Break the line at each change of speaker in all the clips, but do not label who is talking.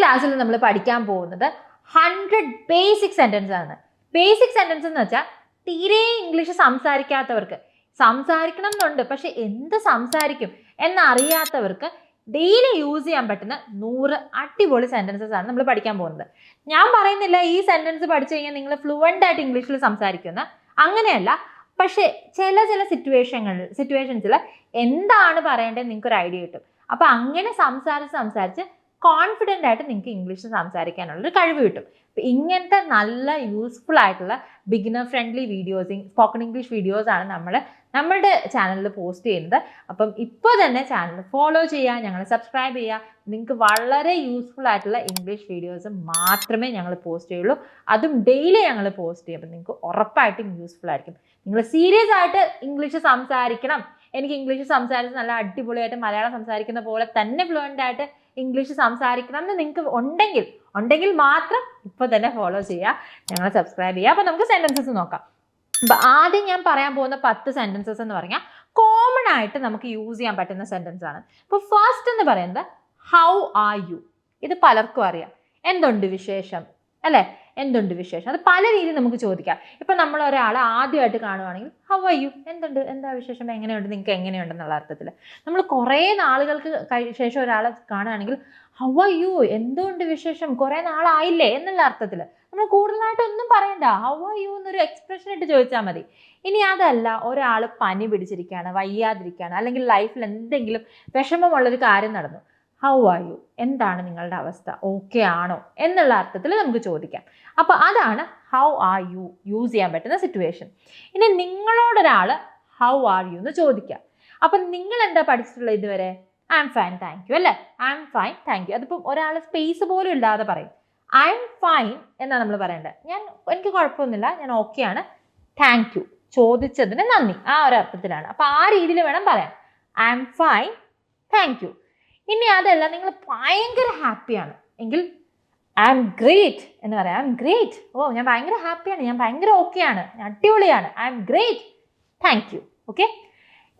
ക്ലാസ്സിൽ നമ്മൾ പഠിക്കാൻ പോകുന്നത് ഹൺഡ്രഡ് ബേസിക് സെന്റൻസ് ആണ്. ബേസിക് സെന്റൻസ് എന്ന് വെച്ചാൽ തീരെ ഇംഗ്ലീഷ് സംസാരിക്കാത്തവർക്ക്. സംസാരിക്കണം എന്നുണ്ട് പക്ഷെ എന്ത് സംസാരിക്കും എന്നറിയാത്തവർക്ക് ഡെയിലി യൂസ് ചെയ്യാൻ പറ്റുന്ന നൂറ് അടിപൊളി സെന്റൻസസ് ആണ് നമ്മൾ പഠിക്കാൻ പോകുന്നത്. ഞാൻ പറയുന്നില്ല ഈ സെന്റൻസ് പഠിച്ചു കഴിഞ്ഞാൽ നിങ്ങൾ ഫ്ലുവന്റ് ആയിട്ട് ഇംഗ്ലീഷിൽ സംസാരിക്കുന്ന അങ്ങനെയല്ല. പക്ഷേ ചില ചില സിറ്റുവേഷനുകളിൽ സിറ്റുവേഷൻസിൽ എന്താണ് പറയേണ്ടത് നിങ്ങൾക്ക് ഒരു ഐഡിയ കിട്ടും. അപ്പോൾ അങ്ങനെ സംസാരിച്ച് സംസാരിച്ച് കോൺഫിഡന്റ് ആയിട്ട് നിങ്ങൾക്ക് ഇംഗ്ലീഷ് സംസാരിക്കാനുള്ളൊരു കഴിവ് കിട്ടും. അപ്പോൾ ഇങ്ങനത്തെ നല്ല യൂസ്ഫുൾ ആയിട്ടുള്ള beginner friendly videos spoken English videos ആണ് നമ്മൾ നമ്മളുടെ ചാനലിൽ പോസ്റ്റ് ചെയ്യുന്നത്. അപ്പം ഇപ്പോൾ തന്നെ ചാനൽ ഫോളോ ചെയ്യുക ഞങ്ങൾ സബ്സ്ക്രൈബ് ചെയ്യുക. നിങ്ങൾക്ക് വളരെ യൂസ്ഫുൾ ആയിട്ടുള്ള ഇംഗ്ലീഷ് വീഡിയോസ് മാത്രമേ ഞങ്ങൾ പോസ്റ്റ് ചെയ്യുള്ളൂ. അതും ഡെയിലി ഞങ്ങൾ പോസ്റ്റ് ചെയ്യും അപ്പം നിങ്ങൾക്ക് ഉറപ്പായിട്ടും യൂസ്ഫുൾ ആയിരിക്കും. നിങ്ങൾ സീരിയസ് ആയിട്ട് ഇംഗ്ലീഷ് സംസാരിക്കണം. എനിക്ക് ഇംഗ്ലീഷ് സംസാരിച്ച് നല്ല അടിപൊളിയായിട്ട് മലയാളം സംസാരിക്കുന്ന പോലെ തന്നെ ഫ്ലുവന്റ് ആയിട്ട് ഇംഗ്ലീഷ് സംസാരിക്കണം എന്ന് നിങ്ങൾക്ക് ഉണ്ടെങ്കിൽ ഉണ്ടെങ്കിൽ മാത്രം ഇപ്പോൾ തന്നെ ഫോളോ ചെയ്യുക ഞങ്ങൾ സബ്സ്ക്രൈബ് ചെയ്യുക. അപ്പോൾ നമുക്ക് സെന്റൻസസ് നോക്കാം. അപ്പം ആദ്യം ഞാൻ പറയാൻ പോകുന്ന പത്ത് സെന്റൻസസ് എന്ന് പറഞ്ഞാൽ കോമൺ ആയിട്ട് നമുക്ക് യൂസ് ചെയ്യാൻ പറ്റുന്ന സെന്റൻസ് ആണ്. ഇപ്പോൾ ഫസ്റ്റ് എന്ന് പറയുന്നത് ഹൗ ആർ യു ഇത് പലർക്കും അറിയാം. എന്തുണ്ട് വിശേഷം? അല്ലേ? എന്തുണ്ട് വിശേഷം? അത് പല രീതിയിൽ നമുക്ക് ചോദിക്കാം. ഇപ്പം നമ്മൾ ഒരാളെ ആദ്യമായിട്ട് കാണുവാണെങ്കിൽ ഹൗ ആർ യു എന്തുണ്ട്? എന്താ വിശേഷം? എങ്ങനെയുണ്ട്? നിങ്ങൾക്ക് എങ്ങനെയുണ്ടെന്നുള്ള അർത്ഥത്തിൽ. നമ്മൾ കുറേ നാളുകൾക്ക് ശേഷം ഒരാളെ കാണുകയാണെങ്കിൽ ഹൗ ആർ യു എന്തുകൊണ്ട് വിശേഷം? കുറേ നാളായില്ലേ? എന്നുള്ള അർത്ഥത്തിൽ. നമ്മൾ കൂടുതലായിട്ട് ഒന്നും പറയണ്ട. ഹൗ ആർ യു എന്നൊരു എക്സ്പ്രഷൻ ഇട്ട് ചോദിച്ചാൽ മതി. ഇനി അതല്ല ഒരാൾ പനി പിടിച്ചിരിക്കുകയാണ് വയ്യാതിരിക്കുകയാണ് അല്ലെങ്കിൽ ലൈഫിൽ എന്തെങ്കിലും വിഷമമുള്ളൊരു കാര്യം നടന്നു. ഹൗ ആർ യു എന്താണ് നിങ്ങളുടെ അവസ്ഥ? ഓക്കെ ആണോ? എന്നുള്ള അർത്ഥത്തിൽ നമുക്ക് ചോദിക്കാം. അപ്പോൾ അതാണ് ഹൗ ആർ യു യൂസ് ചെയ്യാൻ പറ്റുന്ന സിറ്റുവേഷൻ ഇനി നിങ്ങളോടൊരാൾ ഹൗ ആർ യു എന്ന് ചോദിക്കാം അപ്പം നിങ്ങൾ എന്താ പഠിച്ചിട്ടുള്ളത് ഇതുവരെ? I M fine thank you അല്ലേ? I M fine thank you അതിപ്പം ഒരാൾ സ്പേസ് പോലും ഇല്ലാതെ പറയും. ഐ എം ഫൈൻ എന്നാണ് നമ്മൾ പറയേണ്ടത്. ഞാൻ എനിക്ക് കുഴപ്പമൊന്നുമില്ല. ഞാൻ ഓക്കെയാണ് താങ്ക് യു ചോദിച്ചതിന് നന്ദി. ആ ഒരു അർത്ഥത്തിലാണ്. അപ്പോൾ ആ രീതിയിൽ വേണം പറയാം I am fine thank you ഇനി അതല്ല നിങ്ങൾ ഭയങ്കര ഹാപ്പിയാണ് എങ്കിൽ ഐ ആം ഗ്രേറ്റ് എന്ന് പറയാം. ഐ ആം ഗ്രേറ്റ് ഓ ഞാൻ ഭയങ്കര ഹാപ്പിയാണ് ഞാൻ ഭയങ്കര ഓക്കെയാണ് ഞാൻ അടിപൊളിയാണ്. I am great thank you okay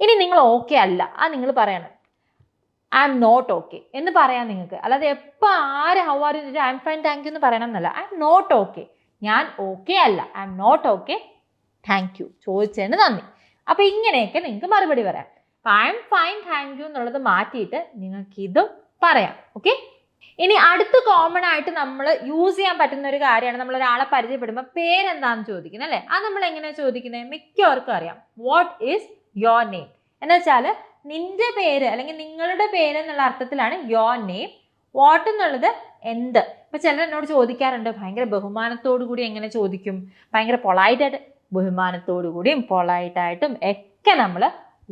ഇനി നിങ്ങൾ ഓക്കെ അല്ല. ആ നിങ്ങൾ പറയണം. ഐ എം നോട്ട് ഓക്കെ എന്ന് പറയാം നിങ്ങൾക്ക്. അല്ലാതെ എപ്പോൾ ആര് how are I'm fine thank you എന്ന് പറയണം എന്നല്ല. ഐ എം നോട്ട് ഓക്കെ ഞാൻ ഓക്കെ അല്ല. I'm not okay thank you ചോദിച്ചതിന് നന്ദി. അപ്പോൾ ഇങ്ങനെയൊക്കെ നിങ്ങൾക്ക് മറുപടി പറയാം. അപ്പോൾ I M fine thank you എന്നുള്ളത് മാറ്റിയിട്ട് നിങ്ങൾക്ക് ഇതും പറയാം ഓക്കെ ഇനി അടുത്ത കോമൺ ആയിട്ട് നമ്മൾ യൂസ് ചെയ്യാൻ പറ്റുന്ന ഒരു കാര്യമാണ്. നമ്മൾ ഒരാളെ പരിചയപ്പെടുമ്പോൾ പേരെന്താണെന്ന് ചോദിക്കുന്നത് അല്ലേ? അത് നമ്മൾ എങ്ങനെയാണ് ചോദിക്കുന്നത്? മിക്കവർക്കും അറിയാം. വാട്ട് ഈസ് യോർ നെയിം എന്ന് വെച്ചാൽ നിന്റെ പേര് അല്ലെങ്കിൽ നിങ്ങളുടെ പേര് എന്നുള്ള അർത്ഥത്തിലാണ് യോർ നെയിം വാട്ട് എന്നുള്ളത് എന്ത്? ഇപ്പൊ ചിലർ എന്നോട് ചോദിക്കാറുണ്ട് ഭയങ്കര ബഹുമാനത്തോടു കൂടി എങ്ങനെ ചോദിക്കും? ഭയങ്കര പൊളൈറ്റായിട്ട് ബഹുമാനത്തോടു കൂടിയും പൊളൈറ്റായിട്ടും ഒക്കെ നമ്മൾ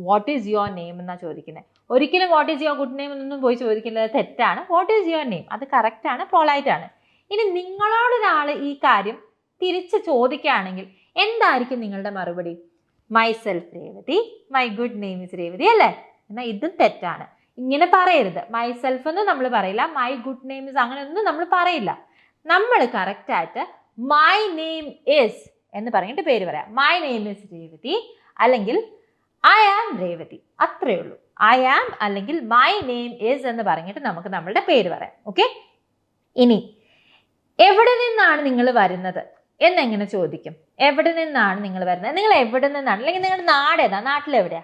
വാട്ട് ഈസ് യുവർ നെയിം എന്നാണ് ചോദിക്കുന്നത് ഒരിക്കലും what is your good name എന്നൊന്നും പോയി ചോദിക്കുന്നത് തെറ്റാണ്. വാട്ട് ഈസ് യുവർ നെയിം അത് കറക്റ്റാണ് പോളായിട്ടാണ് ഇനി നിങ്ങളോടൊരാൾ ഈ കാര്യം തിരിച്ച് ചോദിക്കുകയാണെങ്കിൽ എന്തായിരിക്കും നിങ്ങളുടെ മറുപടി? Myself Revathi my good name is Revathi അല്ലേ? എന്നാൽ ഇതും തെറ്റാണ്. ഇങ്ങനെ പറയരുത്. മൈ സെൽഫ് എന്ന് നമ്മൾ പറയില്ല മൈ ഗുഡ് നെയിം ഇസ് അങ്ങനെ ഒന്നും നമ്മൾ പറയില്ല. നമ്മൾ കറക്റ്റായിട്ട് മൈ നെയിം ഇസ് എന്ന് പറഞ്ഞിട്ട് പേര് പറയാം. മൈ നെയിം ഇസ് രേവതി അല്ലെങ്കിൽ ഐ ആം രേവതി അത്രയേ ഉള്ളൂ. ഐ ആം അല്ലെങ്കിൽ മൈ നെയിം ഈസ് എന്ന് പറഞ്ഞിട്ട് നമുക്ക് നമ്മളുടെ പേര് പറയാം. ഓക്കെ ഇനി എവിടെ നിന്നാണ് നിങ്ങൾ വരുന്നത്? എന്നെങ്ങനെ ചോദിക്കും? എവിടെ നിന്നാണ് നിങ്ങൾ വരുന്നത്? നിങ്ങൾ എവിടെ നിന്നാണ്? അല്ലെങ്കിൽ നിങ്ങളുടെ നാട് ഏതാ? നാട്ടിലെവിടെയാ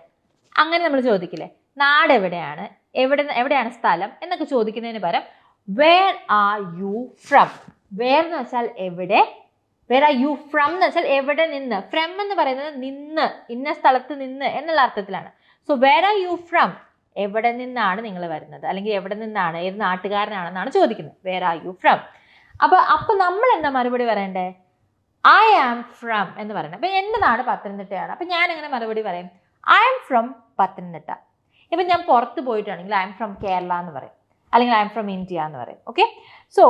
അങ്ങനെ നമ്മൾ ചോദിക്കില്ലേ? നാട് എവിടെയാണ്? എവിടെ എവിടെയാണ് സ്ഥലം? എന്നൊക്കെ ചോദിക്കുന്നതിന് പകരം where are you from where എന്ന് വെച്ചാൽ എവിടെ വേർ ആർ യു ഫ്രം എന്ന് വെച്ചാൽ എവിടെ നിന്ന്? ഫ്രം എന്ന് പറയുന്നത് നിന്ന് ഇന്ന സ്ഥലത്ത് നിന്ന് എന്നുള്ള അർത്ഥത്തിലാണ്. So where are you from എവിടെ നിന്നാണ് നിങ്ങൾ വരുന്നത്? അല്ലെങ്കിൽ എവിടെ നിന്നാണ്? ഏത് നാട്ടുകാരനാണെന്നാണ് ചോദിക്കുന്നത്. വേർ ആർ യു ഫ്രം അപ്പോൾ അപ്പോൾ നമ്മൾ എന്താ മറുപടി പറയണ്ടേ? ഐ ആം ഫ്രം എന്ന് പറയണം അപ്പം എന്റെ നാട് പത്തനംതിട്ടയാണ്. അപ്പം ഞാൻ എങ്ങനെ മറുപടി പറയും? I am from Pathanamthitta. ഇപ്പം ഞാൻ പുറത്ത് പോയിട്ടാണെങ്കിൽ ഐ എം ഫ്രം കേരള എന്ന് പറയും. അല്ലെങ്കിൽ ഐ എം ഫ്രം ഇന്ത്യ എന്ന് പറയും. Okay so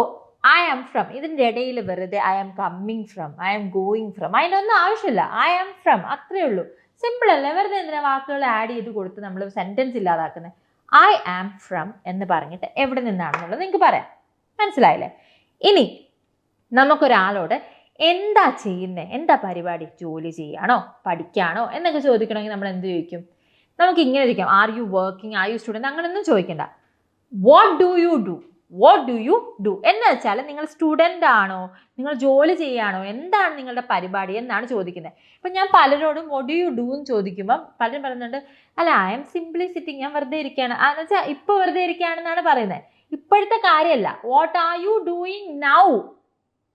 I am from ഇതിന്റെ ഇടയിൽ വെറുതെ I am coming from I am going from അതിനൊന്നും ആവശ്യമില്ല. ഐ ആം ഫ്രം അത്രേ ഉള്ളൂ. സിമ്പിൾ അല്ലേ? വെറുതെ എന്തിനാ വാക്കുകൾ ആഡ് ചെയ്ത് കൊടുത്ത് നമ്മൾ സെന്റൻസ് ഇല്ലാതാക്കുന്നത് ഐ ആം ഫ്രം എന്ന് പറഞ്ഞിട്ട് എവിടെ നിന്നാണെന്നുള്ളത് നിങ്ങൾക്ക് പറയാം. മനസ്സിലായില്ലേ? ഇനി നമുക്കൊരാളോട് എന്താ ചെയ്യുന്നത് എന്താ പരിപാടി? ജോലി ചെയ്യാണോ? പഠിക്കാണോ? എന്നൊക്കെ ചോദിക്കണമെങ്കിൽ നമ്മൾ എന്ത് ചോദിക്കും? നമുക്ക് ഇങ്ങനെ ചോദിക്കാം. Are you working are you student അങ്ങനെയൊന്നും ചോദിക്കണ്ട. What do you do what do you do എന്ന് വെച്ചാൽ നിങ്ങൾ സ്റ്റുഡന്റ് ആണോ? നിങ്ങൾ ജോലി ചെയ്യുകയാണോ എന്താണ് നിങ്ങളുടെ പരിപാടി എന്നാണ് ചോദിക്കുന്നത്. ഇപ്പം ഞാൻ പലരോടും വാട്ട് ഡു യു ഡു എന്ന് ചോദിക്കുമ്പം പലരും പറയുന്നുണ്ട് അല്ല ഐ എം സിംപ്ലി സിറ്റിംഗ് ഞാൻ വെറുതെ ഇരിക്കുകയാണ്. എന്ന് വെച്ചാൽ ഇപ്പോൾ വെറുതെ ഇരിക്കുകയാണെന്നാണ് പറയുന്നത്. ഇപ്പോഴത്തെ കാര്യമല്ല. What are you doing now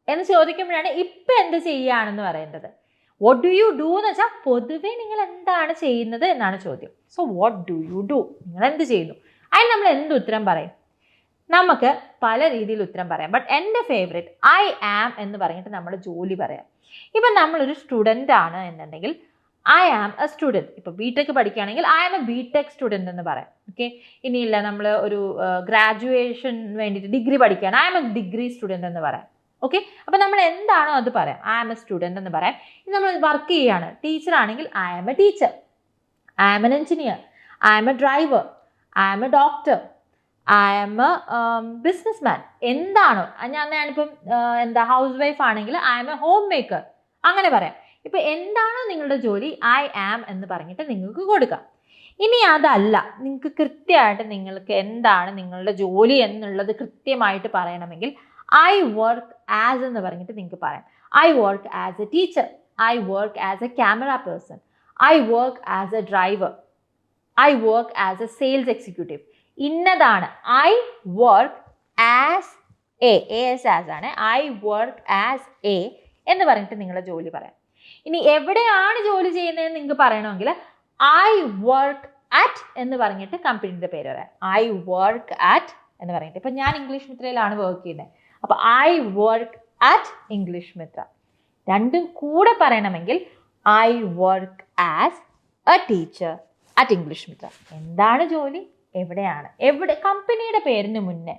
എന്ന് ചോദിക്കുമ്പോഴാണ് ഇപ്പം എന്ത് ചെയ്യുകയാണെന്ന് പറയേണ്ടത് വാട്ട് ഡു യു ഡു എന്ന് വെച്ചാൽ പൊതുവേ നിങ്ങൾ എന്താണ് ചെയ്യുന്നത് എന്നാണ് ചോദ്യം. So what do you do നിങ്ങൾ എന്ത് ചെയ്യുന്നു? അതിന് നമ്മൾ എന്ത് ഉത്തരം പറയും? നമുക്ക് പല രീതിയിൽ ഉത്തരം പറയാം. ബട്ട് എന്റെ ഫേവറേറ്റ് ഐ ആം എന്ന് പറഞ്ഞിട്ട് നമ്മൾ ജോലി പറയാം. ഇപ്പം നമ്മളൊരു സ്റ്റുഡന്റ് ആണ് എന്നുണ്ടെങ്കിൽ ഐ ആം എ സ്റ്റുഡന്റ് ഇപ്പോൾ ബി ടെക് പഠിക്കുകയാണെങ്കിൽ I am a B tech student എന്ന് പറയാം. ഓക്കെ ഇനിയില്ല നമ്മൾ ഒരു ഗ്രാജുവേഷൻ വേണ്ടിയിട്ട് ഡിഗ്രി പഠിക്കുകയാണ്. I am a degree student എന്ന് പറയാം. ഓക്കെ അപ്പോൾ നമ്മൾ എന്താണോ അത് പറയാം. ഐ ആം എ സ്റ്റുഡന്റ് എന്ന് പറയാം. ഇനി നമ്മൾ വർക്ക് ചെയ്യുകയാണ്. ടീച്ചർ ആണെങ്കിൽ I am a teacher I am an engineer I am a driver I am a doctor I am a businessman എന്താണോ? ഞാൻ ഞാനിപ്പം എന്താ ഹൗസ് വൈഫ് ആണെങ്കിൽ I am a homemaker അങ്ങനെ പറയാം. ഇപ്പം എന്താണോ നിങ്ങളുടെ ജോലി? ഐ ആം എന്ന് പറഞ്ഞിട്ട് നിങ്ങൾക്ക് കൊടുക്കാം. ഇനി അതല്ല. നിങ്ങൾക്ക് കൃത്യമായിട്ട് നിങ്ങൾക്ക് എന്താണ് നിങ്ങളുടെ ജോലി എന്നുള്ളത് കൃത്യമായിട്ട് പറയണമെങ്കിൽ ഐ വർക്ക് ആസ് എന്ന് പറഞ്ഞിട്ട് നിങ്ങൾക്ക് പറയാം. I work as a teacher I work as a camera person I work as a driver I work as a sales executive ഇന്നതാണ്. I work as a S as ആണ്. I work as a എന്ന് പറഞ്ഞിട്ട് നിങ്ങളുടെ ജോലി പറയാം. ഇനി എവിടെയാണ് ജോലി ചെയ്യുന്നതെന്ന് നിങ്ങൾക്ക് പറയണമെങ്കിൽ ഐ വർക്ക് അറ്റ് എന്ന് പറഞ്ഞിട്ട് കമ്പനിയുടെ പേര് പറയാം. ഐ വർക്ക് അറ്റ് എന്ന് പറഞ്ഞിട്ട്. ഇപ്പം ഞാൻ ഇംഗ്ലീഷ് മിത്രയിലാണ് വർക്ക് ചെയ്യുന്നത്. അപ്പോൾ I work at English Mitra. രണ്ടും കൂടെ പറയണമെങ്കിൽ I work as a teacher at English Mitra. എന്താണ് ജോലി? എവിടെയാണ്? എവിടെ? കമ്പനിയുടെ പേരിന് മുന്നേ.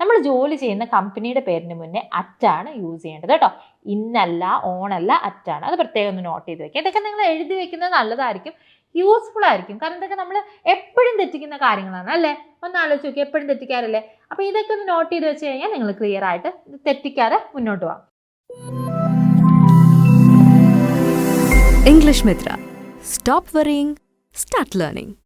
നമ്മൾ ജോലി ചെയ്യുന്ന കമ്പനിയുടെ പേരിന് മുന്നേ അറ്റാണ് യൂസ് ചെയ്യേണ്ടത് കേട്ടോ. ഇന്നല്ല ഓണല്ല അറ്റാണ്. അത് പ്രത്യേകം ഒന്ന് നോട്ട് ചെയ്ത് വെക്കുക. ഇതൊക്കെ നിങ്ങൾ എഴുതി വെക്കുന്നത് നല്ലതായിരിക്കും. യൂസ്ഫുൾ ആയിരിക്കും. കാരണം ഇതൊക്കെ നമ്മൾ എപ്പോഴും തെറ്റിക്കുന്ന കാര്യങ്ങളാണ് അല്ലേ? ഒന്ന് ആലോചിച്ച് നോക്കി എപ്പോഴും തെറ്റിക്കാറില്ലേ? അപ്പോൾ ഇതൊക്കെ ഒന്ന് നോട്ട് ചെയ്ത് വെച്ച് കഴിഞ്ഞാൽ നിങ്ങൾ ക്ലിയർ ആയിട്ട് തെറ്റിക്കാതെ മുന്നോട്ട് പോകാം.
English Mitra stop worrying start learning.